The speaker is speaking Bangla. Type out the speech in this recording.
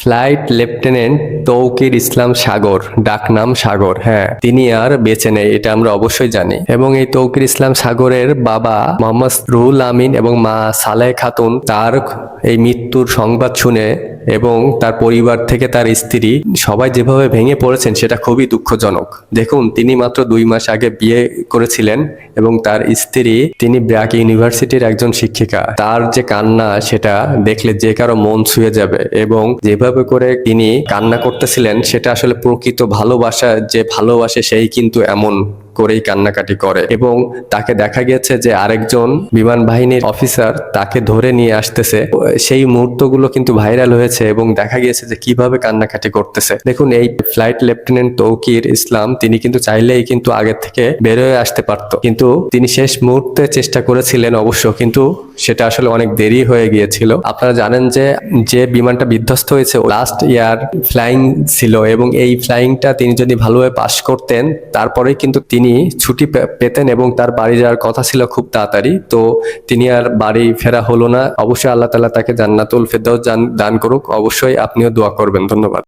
ফ্লাইট লেফটেন্যান্ট তৌকির ইসলাম সাগর, ডাকনাম সাগর হ্যাঁ তিনি আর বেঁচে নেই, এটা আমরা অবশ্যই জানি। এবং এই তৌকির ইসলাম সাগরের বাবা মোহাম্মদ রুহুল আমিন এবং মা সালেহ খাতুন তার এই মৃত্যুর সংবাদ শুনে এবং তার পরিবার থেকে তার স্ত্রী, সবাই যেভাবে ভেঙে পড়েছেন সেটা খুবই দুঃখজনক। দেখুন, তিনি মাত্র দুই মাস আগে বিয়ে করেছিলেন এবং তার স্ত্রী, তিনি ব্র্যাক ইউনিভার্সিটির একজন শিক্ষিকা। তার যে কান্না, সেটা দেখলে যে কারও মন ছুঁয়ে যাবে এবং যেভাবে করে তিনি কান্না করতেছিলেন, সেটা আসলে প্রকৃত ভালোবাসা যে ভালোবাসে, সেই কিন্তু এমন করেই কান্নাকাটি করে এবং তাকে দেখা গেছে যে আরেকজন বিমান বাহিনীর অফিসার তাকে ধরে নিয়ে আসতেছে। সেই মুহূর্তগুলো কিন্তু ভাইরাল হয়েছে এবং দেখা গিয়েছে যে কীভাবে কান্নাকাটি করতেছে। দেখুন, এই ফ্লাইট লেফটেন্যান্ট তৌকির ইসলাম, তিনি কিন্তু চাইলেই কিন্তু আগে থেকে বের হয়ে আসতে পারত। কিন্তু তিনি শেষ মুহূর্তে চেষ্টা করেছিলেন অবশ্য, কিন্তু সেটা আসলে অনেক দেরি হয়ে গিয়েছিল। আপনারা জানেন যে যে বিমানটা বিধ্বস্ত হয়েছে লাস্ট ইয়ার ফ্লাইং ছিল এবং এই ফ্লাইংটা তিনি যদি ভালোভাবে পাশ করতেন, তারপরেই কিন্তু তিনি ছুটি পেতেন এবং তার বাড়ি যাওয়ার কথা ছিল খুব তাড়াতাড়ি। তো তিনি আর বাড়ি ফেরা হলো না। অবশ্যই আল্লাহ তালা তাকে জান্নাতুল ফেরদাউস দান করুক। অবশ্যই আপনিও দোয়া করবেন। ধন্যবাদ।